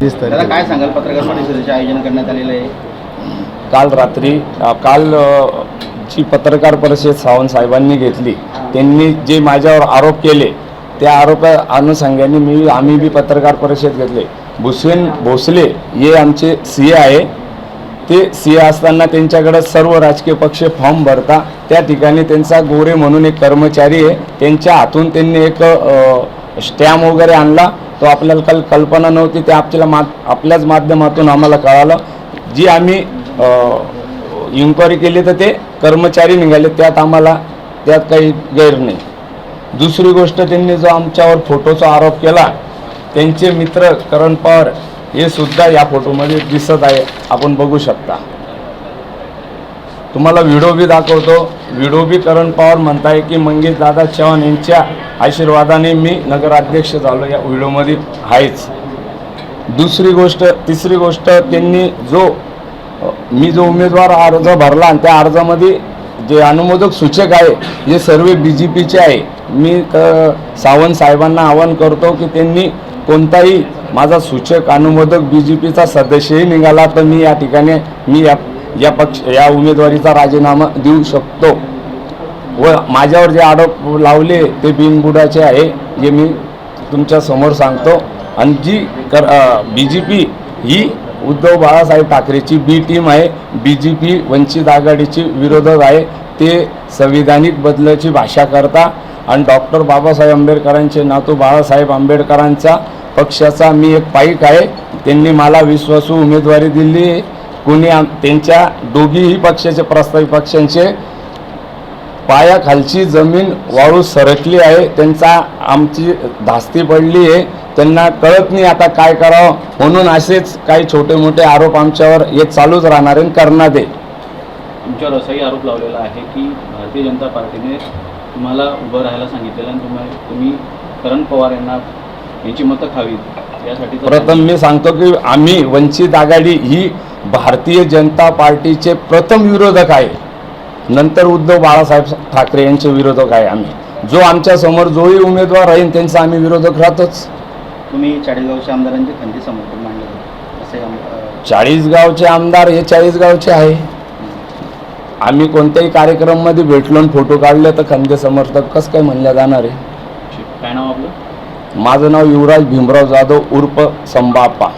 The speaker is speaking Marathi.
काय सांगाल? पत्रकार परिषदेचे आयोजन करण्यात आलेलं आहे. काल रात्री काल जी पत्रकार परिषद सावंत साहेबांनी घेतली त्यांनी जे माझ्यावर आरोप केले त्या आरोपा अनुषंगाने मी आम्ही बी पत्रकार परिषद घेतले. भुसेन भोसले हे आमचे सी आहे. ते सी असताना त्यांच्याकडे सर्व राजकीय पक्ष फॉर्म भरता त्या ठिकाणी त्यांचा गोरे म्हणून एक कर्मचारी आहे. त्यांच्या हातून त्यांनी एक स्टॅम्प वगैरे आणला. तो आपल्याला कल कल्पना नव्हती ते आपल्याला मा आपल्याच माध्यमातून आम्हाला कळालं. जी आम्ही इन्क्वायरी केली तर ते कर्मचारी निघाले त्यात आम्हाला त्यात काही गैर नाही. दुसरी गोष्ट त्यांनी जो आमच्यावर फोटोचा आरोप केला त्यांचे मित्र करण पवार हे सुद्धा या फोटोमध्ये दिसत आहे आपण बघू शकता. तुम्हाला व्हिडिओ बी दाखवतो. व्हिडिओ बी करण पवार म्हणताय की मंगेश दादा चव्हाण यांच्या आशीर्वादाने मी नगराध्यक्ष झालो या व्हिडिओमध्ये आहेच. दुसरी गोष्ट तिसरी गोष्ट त्यांनी जो मी जो उमेदवार अर्ज भरला आणि त्या अर्जामध्ये जे अनुमोदक सूचक आहे हे सर्व बी जे पीचे आहे. मी सावंत साहेबांना आवाहन करतो की त्यांनी कोणताही माझा सूचक अनुमोदक बी जे पीचा सदस्यही निघाला तर मी या ठिकाणी मी या या पक्ष या उमेदवारीचा राजीनामा देऊ शकतो. व माझ्यावर जे आरोप लावले ते बिनबुडाचे आहे जे मी तुमच्यासमोर सांगतो. आणि जी कर बी जे पी ही उद्धव बाळासाहेब ठाकरेची बी टीम आहे बी जे पी वंचित आघाडीची विरोधक आहे ते संविधानिक बदलाची भाषा करता. आणि डॉक्टर बाबासाहेब आंबेडकरांचे नातू बाळासाहेब आंबेडकरांचा पक्षाचा मी एक पाईक आहे. त्यांनी मला विश्वासू उमेदवारी दिली. आहे. कोणी आम त्यांच्या दोघीही पक्षाचे प्रस्तावित पक्षांचे पायाखालची जमीन वाळू सरकली आहे. त्यांचा आमची धास्ती पडली आहे. त्यांना कळत नाही आता काय करावं. म्हणून असेच काही छोटे मोठे आरोप आमच्यावर हे चालूच राहणार आहे आणि करणार आहे तुमच्यावर असाही आरोप लावलेला आहे की भारतीय जनता पार्टीने तुम्हाला उभं राहायला सांगितलेलं आणि तुम्हाला तुम्ही करण पवार यांना यांची मतं खावीत. प्रथम मी सांगतो की आम्ही वंचित आघाडी ही भारतीय जनता पार्टीचे प्रथम विरोधक आहे. नंतर उद्धव बाळासाहेब ठाकरे यांचे विरोधक आहे आम्ही. जो आमच्यासमोर जोही उमेदवार राहील त्यांचा आम्ही विरोधक राहतोच. तुम्ही चाळीसगावच्या आमदारांचे खंदी समर्थन मांडले असे चाळीसगावचे आमदार हे चाळीसगावचे आहे. आम्ही कोणत्याही कार्यक्रममध्ये भेटलो आणि फोटो काढले तर खंदे समर्थक कसं काय म्हणल्या जाणार आहे? काय नाव आपलं? माझं नाव युवराज भीमराव जाधव उर्फ संबाप्पा.